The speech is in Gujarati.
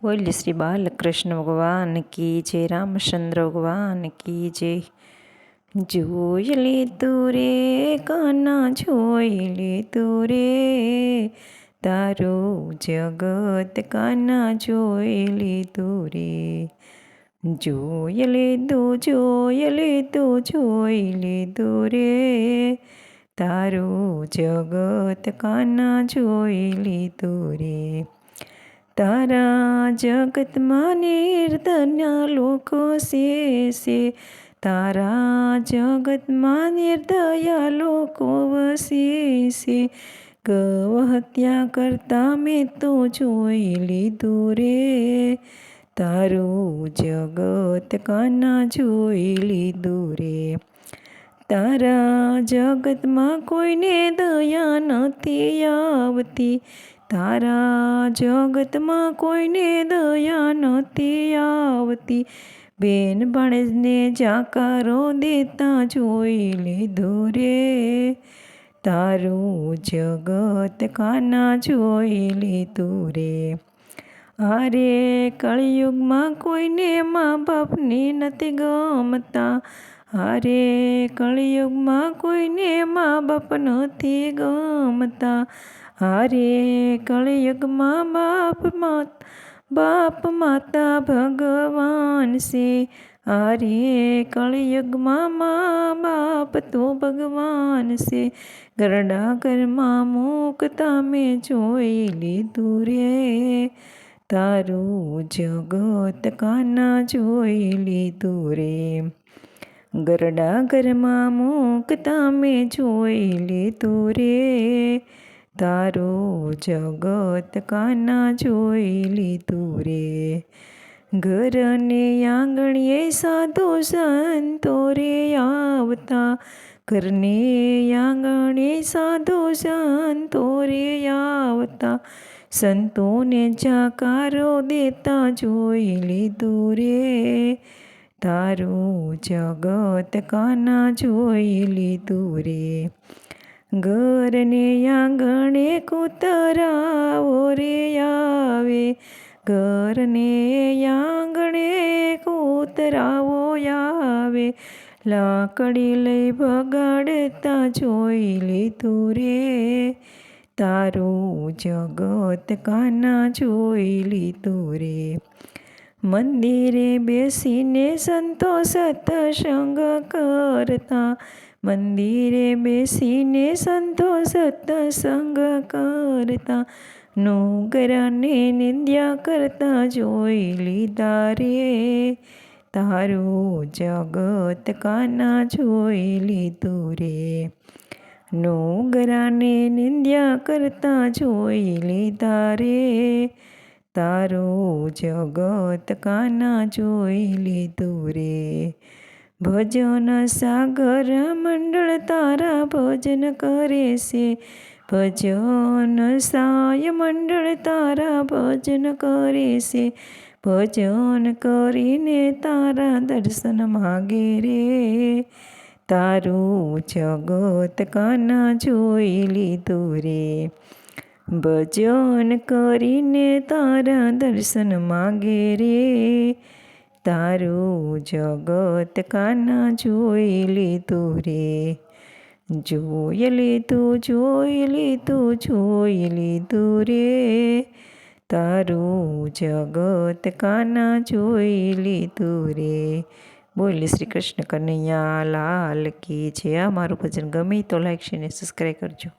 बोलिए श्री बाल कृष्ण भगवान की जय रामचंद्र भगवान की जय जोयली तुरे काना जोयली तुरे तारो जगत काना जोयली तुरे जोयली दो जोयली दो जोयली तुरे तारो जगत काना जोयली तुरे તારા જગતમાં નિર્ધન્ય લોકો શેષે તારા જગતમાં નિર્દયા લોકો વસેશે ગૌ હત્યા કરતા મેં તો જોઈ લીધું રે તારું જગત કાના જોઈ લીધું રે તારા જગતમાં કોઈને દયા નથી આવતી તારા જગતમાં કોઈને દયા નહોતી આવતી બેન ભણેજને જાકારો દેતા જોઈ લીધો રે તારું જગત કાના જોઈ લીધું રે અરે કળિયુગમાં કોઈને મા બાપની નથી ગમતા અરે કળિયુગમાં કોઈને મા બાપ નથી ગમતા હારે કળયુગમાં બાપ માત બાપ માતા ભગવાન છે હારે કળયુગમાં મા બાપ તો ભગવાન છે ગરડા ઘરમાં મૂક મેં જોઈ લીધું રે તારું જગત કાના જોઈ લીધું રે ગરડા ઘરમાં મૂક મેં જોઈ લીધું રે તારું જગત કાના જોઈ લીધું રે ઘરને આંગણીએ સાધુ સંતો રે આવતા ઘરને આંગણે સાધુ સંતો રે આવતા સંતોને જાકારો દેતા જોઈ લીધું રે તારું જગત કાના જોઈ લીધું રે घर ने गरने अंगणे कुतरावो रे यावे गरने अंगणे कुतरावो यावे लाकड़ी ले बगाड़ता जोईली तुरे तारू जगत काना जोईली तुरे मंदिरे ने संतोष सतसंग करता मंदिर में सीने संतोष संग करता नोगरा ने निंदा करता जो ली तारे तारो जगत काना जोई ली तूरे नोगरा ने निंदा करता जो ली तारे तारो जगत काना जोई ली तूरे ભજન સાગર મંડળ તારા ભજન કરે છે ભજન સાય મંડળ તારા ભજન કરે છે ભજન કરીને તારા દર્શન માગે રે તારું જગત કાના જોઈ લીધું રે ભજન કરીને તારા દર્શન માગે રે तारो जगत का न જોઈ લીધું રે જોઈ લીધું જોઈ લીધું રે तारो जगत का न જોઈ લીધું રે બોલે શ્રી કૃષ્ણ કનૈયા લાલ કે જે આમaru ભજન ગમે તો લાઈક કરીને સબસ્ક્રાઇબ કરજો